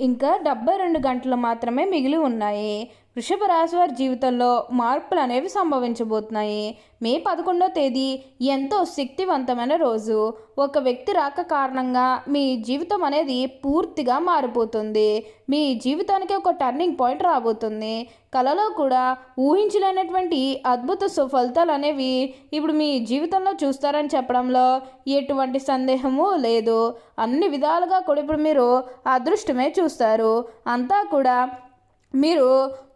ఇంకా డెబ్బై రెండు గంటలు మాత్రమే మిగిలి ఉన్నాయి. వృషభ రాశి వారి జీవితంలో మార్పులు అనేవి సంభవించబోతున్నాయి. మే పదకొండో తేదీ ఎంతో శక్తివంతమైన రోజు. ఒక వ్యక్తి రాక కారణంగా మీ జీవితం అనేది పూర్తిగా మారిపోతుంది. మీ జీవితానికి ఒక టర్నింగ్ పాయింట్ రాబోతుంది. కలలో కూడా ఊహించలేనటువంటి అద్భుత సుఫలితాలు అనేవి ఇప్పుడు మీ జీవితంలో చూస్తారని చెప్పడంలో ఎటువంటి సందేహము లేదు. అన్ని విధాలుగా కూడా ఇప్పుడు మీరు అదృష్టమే చూస్తారు. అంతా కూడా మీరు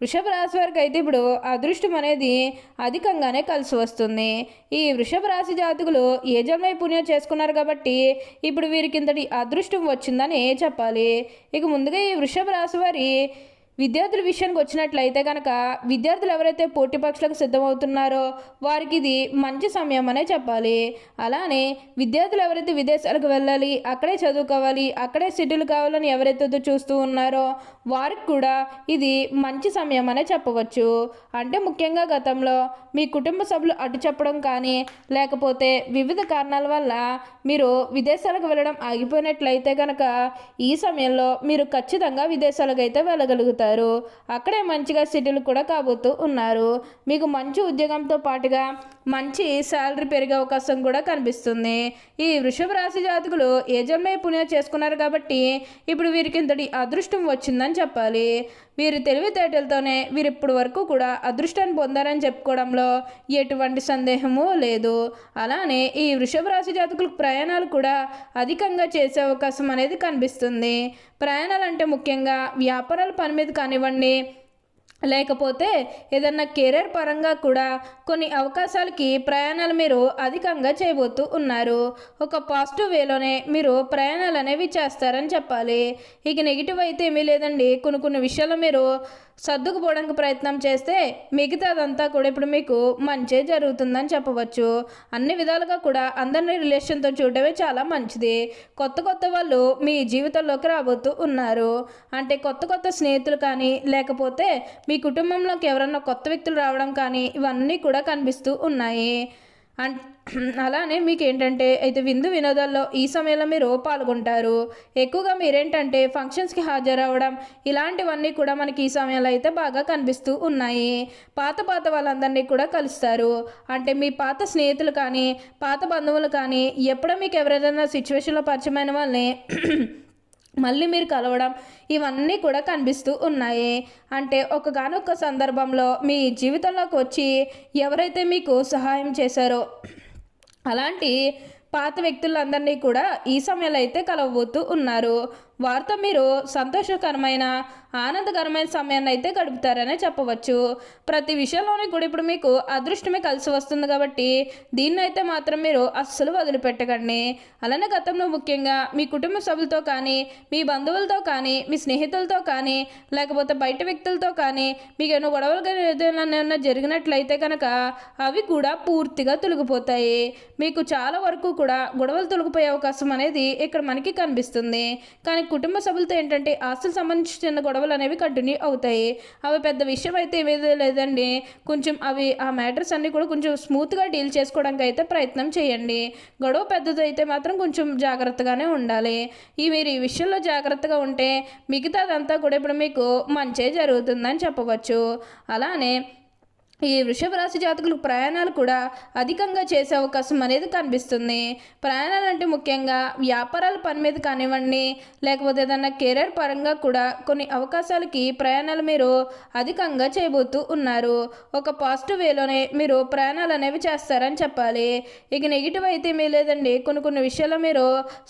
వృషభ రాశి వారికి అయితే ఇప్పుడు అదృష్టం అనేది అధికంగానే కలిసి వస్తుంది. ఈ వృషభ రాశి జాతకులు ఏ పుణ్యం చేసుకున్నారు కాబట్టి ఇప్పుడు వీరికి ఇంతటి అదృష్టం వచ్చిందని చెప్పాలి. ఇక ముందుగా ఈ వృషభ రాశి వారి విద్యార్థుల విషయానికి వచ్చినట్లయితే కనుక విద్యార్థులు ఎవరైతే పోటీ పరీక్షలకు సిద్ధమవుతున్నారో వారికి ఇది మంచి సమయం అనే చెప్పాలి. అలానే విద్యార్థులు ఎవరైతే విదేశాలకు వెళ్ళాలి అక్కడే చదువుకోవాలి అక్కడే సెటిల్ కావాలని ఎవరైతే చూస్తూ ఉన్నారో వారికి కూడా ఇది మంచి సమయం అనే చెప్పవచ్చు. అంటే ముఖ్యంగా గతంలో మీ కుటుంబ సభ్యులు అటు చెప్పడం కానీ లేకపోతే వివిధ కారణాల వల్ల మీరు విదేశాలకు వెళ్ళడం ఆగిపోయినట్లయితే కనుక ఈ సమయంలో మీరు ఖచ్చితంగా విదేశాలకు అయితే వెళ్ళగలుగుతారు. అక్కడే మంచిగా సెటిల్ కూడా కాబోతూ ఉన్నారు. మీకు మంచి ఉద్యోగంతో పాటుగా మంచి శాలరీ పెరిగే అవకాశం కూడా కనిపిస్తుంది. ఈ వృషభ రాశి జాతకులు ఏ జన్మే పుణ్యం చేసుకున్నారు కాబట్టి ఇప్పుడు వీరికి ఇంతటి అదృష్టం వచ్చిందని చెప్పాలి. వీరి తెలివితేటలతోనే వీరు ఇప్పటి వరకు కూడా అదృష్టాన్ని పొందారని చెప్పుకోవడంలో ఎటువంటి సందేహము లేదు. అలానే ఈ వృషభ రాశి జాతకులకు ప్రయాణాలు కూడా అధికంగా చేసే అవకాశం అనేది కనిపిస్తుంది. ప్రయాణాలు అంటే ముఖ్యంగా వ్యాపారాల పని మీద కానివ్వండి లేకపోతే ఏదన్నా కెరీర్ పరంగా కూడా కొన్ని అవకాశాలకి ప్రయాణాలు మీరు అధికంగా చేయబోతూ ఉన్నారు. ఒక పాజిటివ్ వేలోనే మీరు ప్రయాణాలు అనేవి చేస్తారని చెప్పాలి. ఇక నెగిటివ్ అయితే ఏమీ లేదండి. కొన్ని కొన్ని విషయాలు మీరు సర్దుకుపోవడానికి ప్రయత్నం చేస్తే మిగతాదంతా కూడా ఇప్పుడు మీకు మంచే జరుగుతుందని చెప్పవచ్చు. అన్ని విధాలుగా కూడా అందరిని రిలేషన్తో చూడటమే చాలా మంచిది. కొత్త కొత్త వాళ్ళు మీ జీవితంలోకి రాబోతూ ఉన్నారు. అంటే కొత్త కొత్త స్నేహితులు కానీ లేకపోతే మీ కుటుంబంలోకి ఎవరన్నా కొత్త వ్యక్తులు రావడం కానీ ఇవన్నీ కూడా కనిపిస్తూ ఉన్నాయి. అండ్ అలానే మీకు ఏంటంటే అయితే విందు వినోదాల్లో ఈ సమయంలో మీరు పాల్గొంటారు. ఎక్కువగా మీరేంటంటే ఫంక్షన్స్కి హాజరవడం ఇలాంటివన్నీ కూడా మనకి ఈ సమయంలో అయితే బాగా కనిపిస్తూ ఉన్నాయి. పాత పాత వాళ్ళందరినీ కూడా కలుస్తారు. అంటే మీ పాత స్నేహితులు కానీ పాత బంధువులు కానీ ఎప్పుడో మీకు ఎవరైనా సిచ్యువేషన్లో పరిచయమైన వాళ్ళని మళ్ళీ మీరు కలవడం ఇవన్నీ కూడా కనిపిస్తూ ఉన్నాయి. అంటే ఒకగానొక సందర్భంలో మీ జీవితంలోకి వచ్చి ఎవరైతే మీకు సహాయం చేశారో అలాంటి పాత వ్యక్తులందరినీ కూడా ఈ సమయంలో అయితే కలవబోతూ ఉన్నారు. వారితో మీరు సంతోషకరమైన ఆనందకరమైన సమయాన్ని అయితే గడుపుతారనే చెప్పవచ్చు. ప్రతి విషయంలోనే కూడా ఇప్పుడు మీకు అదృష్టమే కలిసి వస్తుంది కాబట్టి దీన్ని అయితే మాత్రం మీరు అస్సలు వదిలిపెట్టకండి. అలానే గతంలో ముఖ్యంగా మీ కుటుంబ సభ్యులతో కానీ మీ బంధువులతో కానీ మీ స్నేహితులతో కానీ లేకపోతే బయట వ్యక్తులతో కానీ మీకు ఏమైనా గొడవలు కానీ ఏదైనా జరిగినట్లయితే కనుక అవి కూడా పూర్తిగా తొలగిపోతాయి. మీకు చాలా వరకు కూడా గొడవలు తొలగిపోయే అవకాశం అనేది ఇక్కడ మనకి కనిపిస్తుంది. కానీ కుటుంబ సభ్యులతో ఏంటంటే ఆస్తులు సంబంధించిన గొడవలు అనేవి కంటిన్యూ అవుతాయి. అవి పెద్ద విషయం అయితే ఏమీ లేదండి. కొంచెం అవి ఆ మ్యాటర్స్ అన్నీ కూడా కొంచెం స్మూత్గా డీల్ చేసుకోవడానికి అయితే ప్రయత్నం చేయండి. గొడవ పెద్దదైతే మాత్రం కొంచెం జాగ్రత్తగానే ఉండాలి. ఈ మీరు ఈ విషయంలో జాగ్రత్తగా ఉంటే మిగతాదంతా కూడా ఇప్పుడు మీకు మంచే జరుగుతుందని చెప్పవచ్చు. అలానే ఈ వృషభ రాశి జాతకులు ప్రయాణాలు కూడా అధికంగా చేసే అవకాశం అనేది కనిపిస్తుంది. ప్రయాణాలు అంటే ముఖ్యంగా వ్యాపారాల పని మీద కానివ్వండి లేకపోతే ఏదన్నా కెరీర్ పరంగా కూడా కొన్ని అవకాశాలకి ప్రయాణాలు మీరు అధికంగా చేయబోతూ ఉన్నారు. ఒక పాజిటివ్ వేలోనే మీరు ప్రయాణాలు అనేవి చేస్తారని చెప్పాలి. ఇక నెగిటివ్ అయితే మీ లేదండి. కొన్ని కొన్ని విషయాల్లో మీరు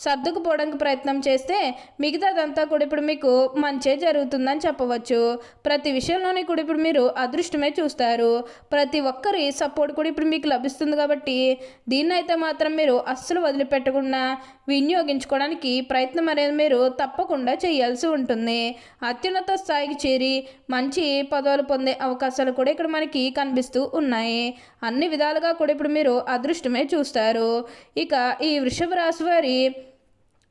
సర్దుకుపోవడానికి ప్రయత్నం చేస్తే మిగతాదంతా కూడా ఇప్పుడు మీకు మంచే జరుగుతుందని చెప్పవచ్చు. ప్రతి విషయంలోని కూడా ఇప్పుడు మీరు అదృష్టమే చూస్తారు. ప్రతి ఒక్కరి సపోర్ట్ కూడా ఇప్పుడు మీకు లభిస్తుంది కాబట్టి దీన్ని అయితే మాత్రం మీరు అస్సలు వదిలిపెట్టకుండా వినియోగించుకోవడానికి ప్రయత్నం అనేది మీరు తప్పకుండా చేయాల్సి ఉంటుంది. అత్యున్నత స్థాయికి చేరి మంచి పదవులు పొందే అవకాశాలు కూడా ఇక్కడ మనకి కనిపిస్తూ ఉన్నాయి. అన్ని విధాలుగా కూడా ఇప్పుడు మీరు అదృష్టమే చూస్తారు. ఇక ఈ వృషభ రాశి వారి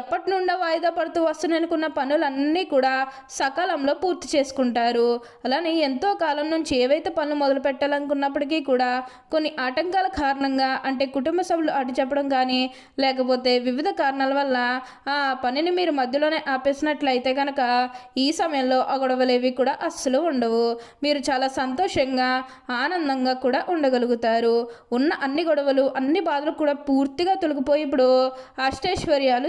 ఎప్పటి నుండో వాయిదా పడుతూ వస్తున్ననుకున్న పనులన్నీ కూడా సకాలంలో పూర్తి చేసుకుంటారు. అలానే ఎంతో కాలం నుంచి ఏవైతే పనులు మొదలు పెట్టాలనుకున్నప్పటికీ కూడా కొన్ని ఆటంకాల కారణంగా అంటే కుటుంబ సభ్యులు అటు చెప్పడం కానీ లేకపోతే వివిధ కారణాల వల్ల ఆ పనిని మీరు మధ్యలోనే ఆపేసినట్లయితే కనుక ఈ సమయంలో ఆ గొడవలేవి కూడా అస్సలు ఉండవు. మీరు చాలా సంతోషంగా ఆనందంగా కూడా ఉండగలుగుతారు. ఉన్న అన్ని గొడవలు అన్ని బాధలు కూడా పూర్తిగా తొలగిపోయి ఇప్పుడు అష్టైశ్వర్యాలు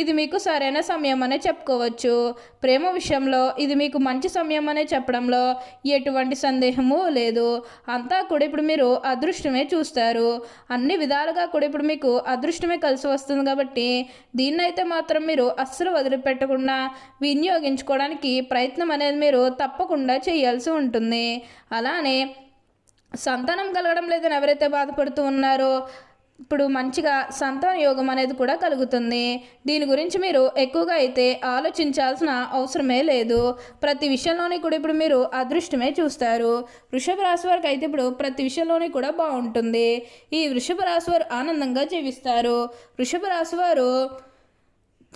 ఇది మీకు సరైన సమయం అనే చెప్పుకోవచ్చు. ప్రేమ విషయంలో ఇది మీకు మంచి సమయం అనే చెప్పడంలో ఎటువంటి సందేహము లేదు. అంతా కూడా ఇప్పుడు మీరు అదృష్టమే చూస్తారు. అన్ని విధాలుగా కూడా ఇప్పుడు మీకు అదృష్టమే కలిసి వస్తుంది కాబట్టి దీన్నైతే మాత్రం మీరు అస్సలు వదిలిపెట్టకుండా వినియోగించుకోవడానికి ప్రయత్నం అనేది మీరు తప్పకుండా చేయాల్సి ఉంటుంది. అలానే సంతానం కలగడం లేదని ఎవరైతే బాధపడుతూ ఉన్నారో ఇప్పుడు మంచిగా సంతాన యోగం అనేది కూడా కలుగుతుంది. దీని గురించి మీరు ఎక్కువగా అయితే ఆలోచించాల్సిన అవసరమే లేదు. ప్రతి విషయంలోని కూడా ఇప్పుడు మీరు అదృష్టమే చూస్తారు. వృషభ రాశి వారికి అయితే ఇప్పుడు ప్రతి విషయంలోని కూడా బాగుంటుంది. ఈ వృషభ రాశి వారు ఆనందంగా జీవిస్తారు. వృషభ రాశి వారు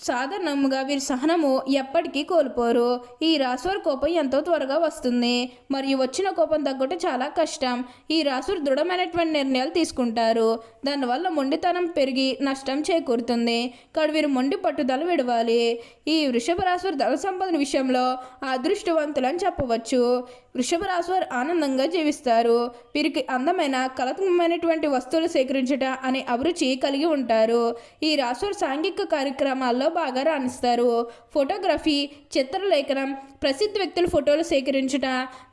సాధారణంగా వీరి సహనము ఎప్పటికీ కోల్పోరు. ఈ రాసువారి కోపం ఎంతో త్వరగా వస్తుంది. మరియు వచ్చిన కోపం తగ్గటం చాలా కష్టం. ఈ రాశివారు దృఢమైనటువంటి నిర్ణయాలు తీసుకుంటారు. దానివల్ల మొండితనం పెరిగి నష్టం చేకూరుతుంది. ఇక్కడ వీరు మొండి పట్టుదల విడవాలి. ఈ వృషభ రాసురు ధన సంపదన విషయంలో అదృష్టవంతులని చెప్పవచ్చు. వృషభ రాశివారు ఆనందంగా జీవిస్తారు. వీరికి అందమైన కళాత్మకమైనటువంటి వస్తువులు సేకరించట అనే అభిరుచి కలిగి ఉంటారు. ఈ రాశివారు సాంఘిక కార్యక్రమాల్లో బాగా రాణిస్తారు. ఫోటోగ్రఫీ చిత్రలేఖనం ప్రసిద్ధ వ్యక్తుల ఫోటోలు సేకరించుట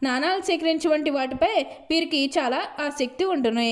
నాణాలు సేకరించే వంటి వాటిపై వీరికి చాలా ఆసక్తి ఉంటుంది